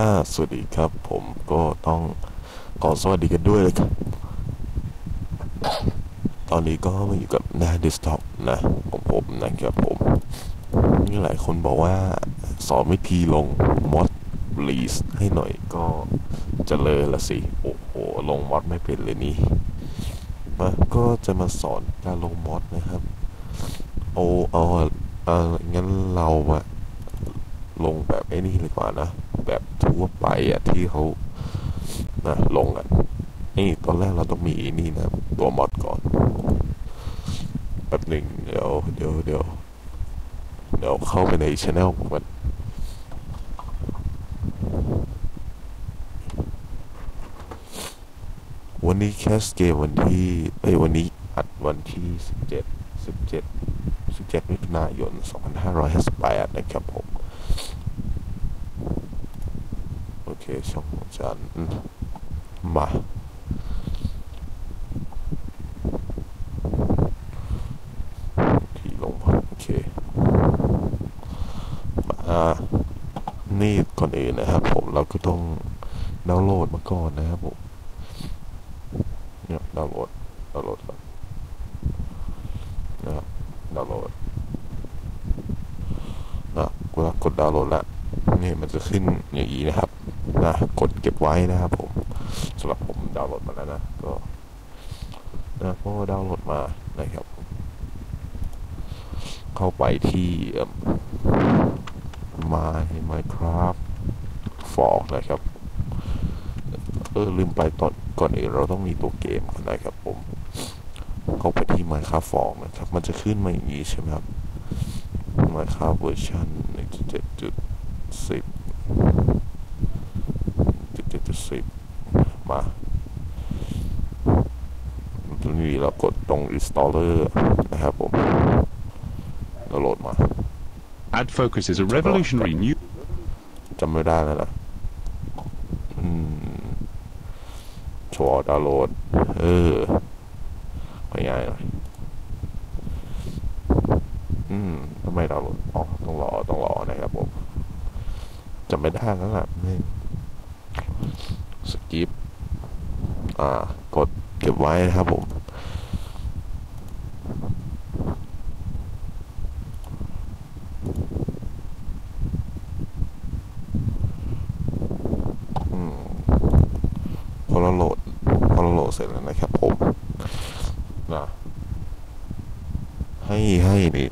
อ่าสวัสดีครับ ผมก็ต้องขอสวัสดีกันด้วยเลยครับ ตอนนี้ก็มาอยู่กับหน้าเดสก์ท็อปนะของผมนะครับผม นี่หลายคนบอกว่าสอนวิธีลงมอดลีสให้หน่อยก็จะเลยละสิ โอ้โห ลงมอดไม่เป็นเลยนี่มาก็จะมาสอนการลงมอดนะครับโอ้เอาเอองั้นเราอะลงแบบไอ้นี่ดีกว่านะ แบบทั่วไปอะที่เขานะลงกันนี่ตอนแรกเราต้องมีนี่นะ ตัวมอดก่อนแป๊บหนึ่งเดี๋ยวเดี๋ยวเดี๋ยวเดี๋ยวเข้าไปในช anel มันวันนี้แคสเกมวันที่ เอ้ย วันนี้อัดวันที่ 17 17 17มิถุนายน 2558 นะครับผม โอเค ช่องของฉัน มา ที่ลงโอเค มานี่ก่อนอื่นนะครับ ผมเราก็ต้องดาวน์โหลดมาก่อนนะครับผมเนี่ยดาวน์โหลดดาวน์โหลดก่อนนะครับดาวน์โหลดนะกดดาวน์โหลดละนี่มันจะขึ้นอย่างนี้นะครับะ กดเก็บไว้นะครับผมสำหรับผมดาวน์โหลดมาแล้วนะ ก็นะก็ดาวน์โหลดมานะครับ เข้าไปที่ My Minecraft Fork นะครับเออลืมไปตอนก่อนอื่นเราต้องมีตัวเกมกนะครับผม เข้าไปที่ Minecraft Fork นะครับ มันจะขึ้นมาอย่างนี้ใช่ไหมครับ Minecraft Version 1.7.10 สิบมาตรงนี้เรากดตรง installer นะครับผมแล้วโหลดมา Ad Focus is a revolutionary new จำไม่ได้แล้วนะอืชัวร์ดาวน์โหลด เออง่ายๆหน่อยอืมทำไมดาวน์โหลดอ๋อต้องรอ ต้องรอนะครับผมจำไม่ได้แล้วล่ะ กดเก็บไว้นะครับผม พอเราโหลด พอเราโหลดเสร็จแล้วนะครับผมนะให้ให้นี่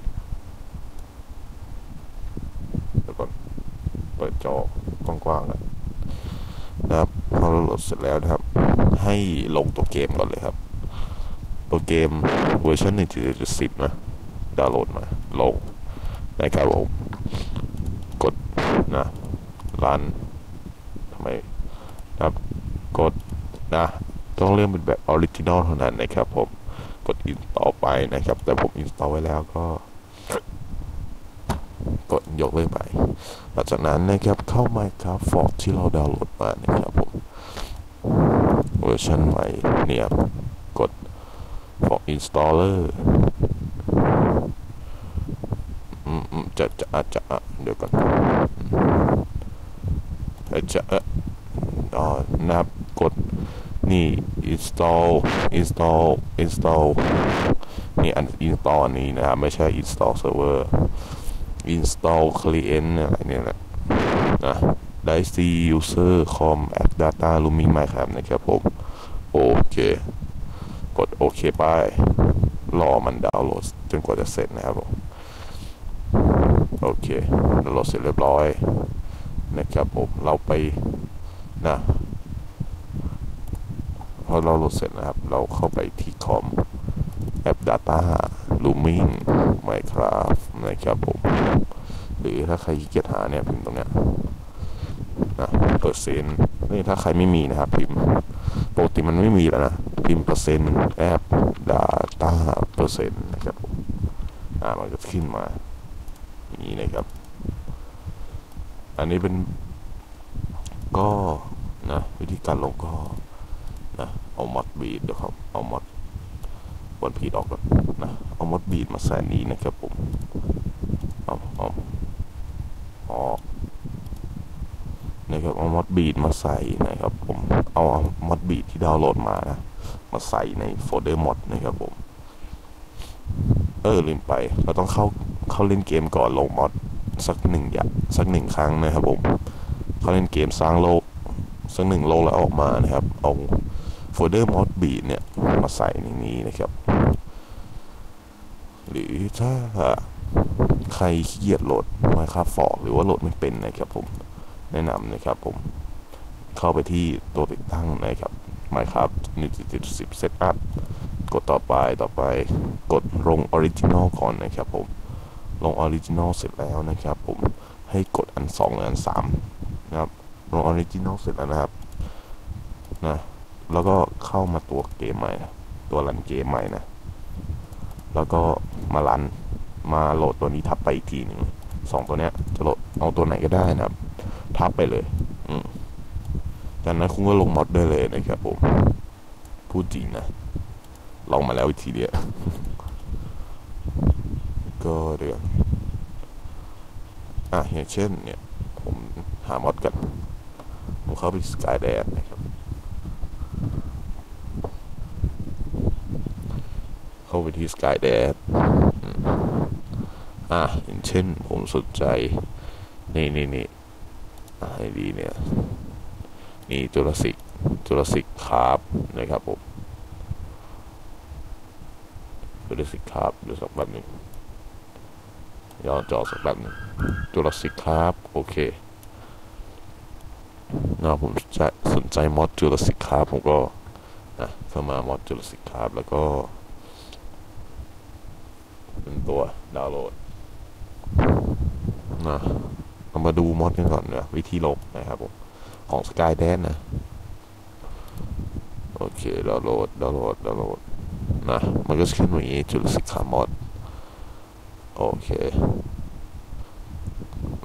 เดี๋ยวก่อน เปิดจอกว้างๆกันนะครับ พอเราโหลดเสร็จแล้วนะครับ ให้ลงตัวเกมก่อนเลยครับ ตัวเกมเวอร์ชัน1.10 นะ ดาวน์โหลดมา ลงนะครับผม กดนะรันทำไมนะครับ กดนะ ต้องเลือกเป็นแบบออริจินอลเท่านั้นนะครับผม กดอินต่อไปนะครับ แต่ผมอินสตอลไว้แล้วก็กดยกเลิกไป หลังจากนั้นนะครับเข้า Minecraft f o r ที่เราดาวน์โหลดมานะครับผม เวอร์ชันใหม่เนี่ยกด for installer จะจะอาจจะเดี๋ยวก่อนอาจจะเอ่ออ๋อนะครับกดนี่ install install install นี่อัน install นี้นะครับไม่ใช่ install server install client อะไรเนี่ยแหละนะ ได้ C user com app data roaming minecraft นะครับผม โอเค กดโอเคไป รอมันดาวน์โหลด จนกว่าจะเสร็จนะครับผม โอเคดาวน์โหลดเสร็จเรียบร้อย นะครับผม เราไปนะพอเราโหลดเสร็จนะครับ เราเข้าไปที่คอมแอป Data Roaming Minecraft นะครับผม หรือถ้าใครขี้เกียจหาเนี่ยพิมพ์ตรงเนี้ย นะเปอร์เซ็นต์นี่ถ้าใครไม่มีนะครับ พิมพ์ปกติมันไม่มีแล้วนะ พิมพ์เปอร์เซ็นต์แอป Data เปอร์เซ็นต์นะครับอ่ามันก็ขึ้นมา อย่างนี้นะครับ อันนี้เป็นก็นะวิธีการลงก็นะเอามอดบีดเดี๋ยวครับ เอามอดบนพีดออกนนะเอามอดบีดมาใส่นี้นะครับผมเอาเอาออก นะครับ เอามอดบีดมาใส่นะครับ ผมเอามอดบีดที่ดาวน์โหลดมานะมาใส่ในโฟลเดอร์มอดนะครับผม เออลืมไป เราต้องเข้าเข้าเล่นเกมก่อนลงมอดสักหนึ่งอย่างสักหนึ่งครั้งนะครับผม เข้าเล่นเกมสร้างโลกสักหนึ่งโลกแล้วออกมานะครับ เอาโฟลเดอร์มอดบีดเนี่ยมาใส่ในนี้นะครับ หรือถ้าใครขี้เกียจโหลดมาคาฟอร์หรือว่าโหลดไม่เป็นนะครับผม แนะนำนะครับผมเข้าไปที่ตัวติดตั้งนะครับ Minecraft 1.10 Setup กดต่อไปต่อไปกดลง Original ก่อนนะครับผมลง Original เสร็จแล้วนะครับผมให้กดอัน2หรืออัน 3 นะครับ ลง Original เสร็จแล้วนะครับนะแล้วก็เข้ามาตัวเกมใหม่นะตัวรันเกมใหม่นะ แล้วก็มารันมาโหลดตัวนี้ทับไปอีกทีหนึ่งสองตัวเนี้ยจะโหลดเอาตัวไหนก็ได้นะครับ ทับไปเลย อืจากนั้นคุณก็ลงมอดได้เลยนะครับผม พูดจริงนะ ลองมาแล้ววิธีเดียว ก็เดี๋ยวอะอย่างเช่น เนี่ย ผมหามอดกัน ผมเข้าไปสกายแดนนะครับ เข้าไปที่สกายแดนอะอย่างเช่นผมสนใจ นี่นี่นี่ ไอดีเนี่ย นี่จุลศิกจุลศิกคาร์บนะครับผมจุลศิกคาร์บเดี๋ยวสักแป๊บหนึ่งย้อนจอสักแป๊บหนึ่งจุลศิกคาร์บโอเคนะผมจะสนใจมอดจุลศิกคาร์บผมก็นะเข้ามามอดจุลศิกคาร์บแล้วก็เป็นตัวดาวน์โหลดนะ เรามาดูมอดกันก่อนนะวิธีลงนะครับผมของ Sky d a n นนะ โอเคดาวโหลดดาวโหลดดาวโหลดนะ มันก็จะขึ้นมาอย่างนี้จุลศิกขามอดโอเค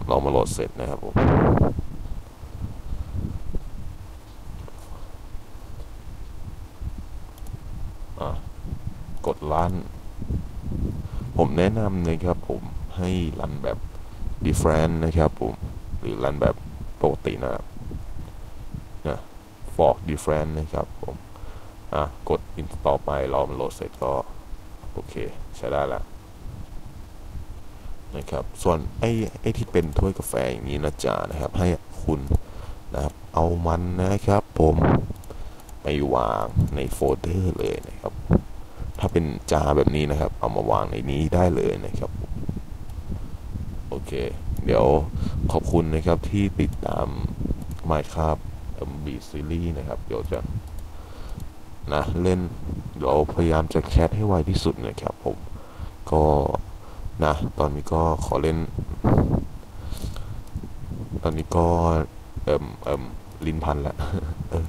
เรามาโหลดเสร็จนะครับผมกดลันผมแนะนำนะครับผมให้รันแบบ different นะครับผมหรือรันแบบปกตินะครับนะ fork different นะครับผมอะกด install ไปรอมันโหลดเสร็จก็ โอเค ใช้ได้ล้วนะครับส่วนไอ้ไอ้ที่เป็นถ้วยกาแฟอย่างนี้นะจ๊ะนะครับ ให้คุณนะครับเอามันนะครับผมไปวางในโฟลเดอร์เลยนะครับ ถ้าเป็นจาแบบนี้นะครับ เอามาวางในนี้ได้เลยนะครับ เค เดี๋ยวขอบคุณนะครับที่ติดตาม Minecraft MB Series นะครับ เดี๋ยวจะนะเล่นเดี๋ยวพยายามจะแคสให้ไวที่สุดนะครับผม ก็นะตอนนี้ก็ขอเล่น ตอนนี้ก็เอิมเอิมลิ้นพันล้วเออ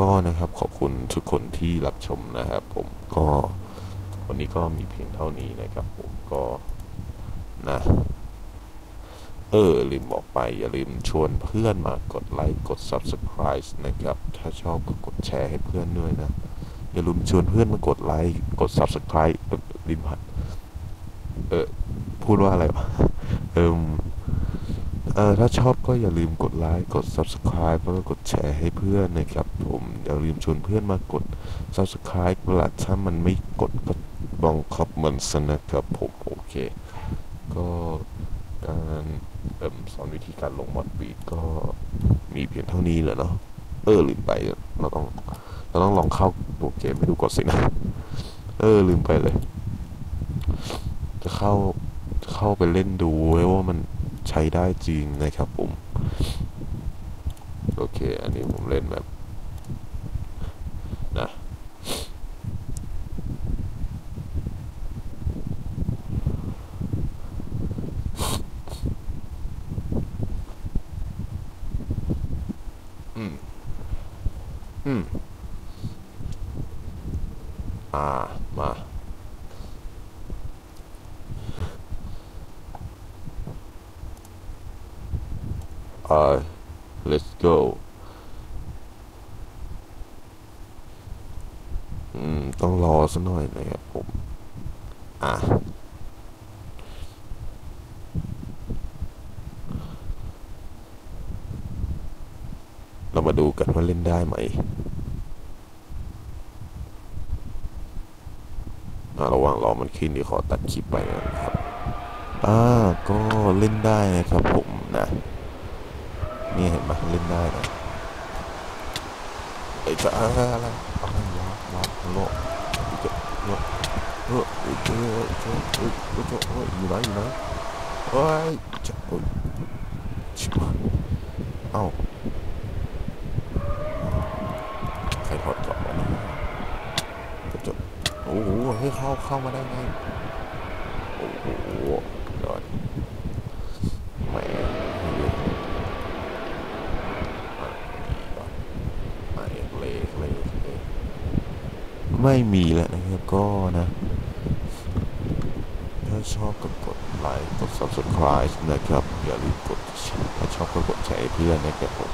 ก็นะครับขอบคุณทุกคนที่รับชมนะครับผมก็วันนี้ก็มีเพียงเท่านี้นะครับผมก็นะ เออลืมบอกไป อย่าลืมชวนเพื่อนมากดไลค์กด subscribe นะครับ ถ้าชอบก็กดแชร์ให้เพื่อนด้วยนะ อย่าลืมชวนเพื่อนมากดไลค์กด subscribe ลิ้นพันเออพูดว่าอะไรวะเอิมเออถ้าชอบก็อย่าลืมกดไลค์กด subscribe แล้วก็กดแชร์ให้เพื่อนนะครับ ผมอย่าลืมชวนเพื่อนมากด subscribe เวลาถ้ามันไม่กดก็บังคับมันซะนะครับผมโอเค ก็การ เอิ่มสอนวิธีการลงมอดบีดก็มีเพียงเท่านี้แหละเนาะเออลืมไปเราต้องเราต้องลองเข้าตัวเกมไปดูก่อนสินะ เออลืมไปเลย จะเข้าจะเข้าไปเล่นดูว้ว่ามันใช้ได้จริงนะครับผม โอเค อันนี้ผมเล่นแบบ นะ อืม อืมอ่ามาอ่า let's go อืม ต้องรอสักหน่อยนะครับผม อะ อ เรา มาดูกันว่าเล่นได้ไหมอ่าระหว่างรอมันขึ้นเดี๋ยวขอตัดคลิปไปนะครับอ่าก็เล่นได้นะครับผมนะนี่เห็นไหมเล่นได้นะไอ้จะอะไรอะไรอะไรวะวะโลกจะโลกเออเออเออเออเออเออเอยู่ไหนอยู่ไหนเอ้ยจะโอ้ยชิบหายเอ้าใครถอดเกาะวะเนี่ยจะจะโอ้โหเฮ้ยเข้าเข้ามาได้ไงโอ้โหยอดแมเฮ้ยไอ้เลขเลขเลขไม่มีแล้วนะครับก็นะถ้าชอบก็กดไลค์กด subscribe นะครับ อย่าลืมกดแชร์ถ้าชอบก็กดแชร์เพื่อนนะครับผม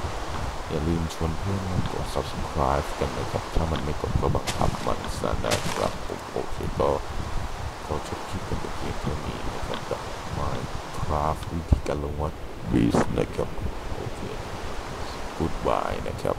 อย่าลืมชวนเพื่อนกด subscribe กันนะครับ ถ้ามันไม่กดก็บังคับมันซะนะครับผมโอเคก็ขอจบคลิปกันแต่เพียงเท่านี้นะครับกับ Minecraft วิธีการลงวัดบีสนะครับ โอเค goodbye นะครับ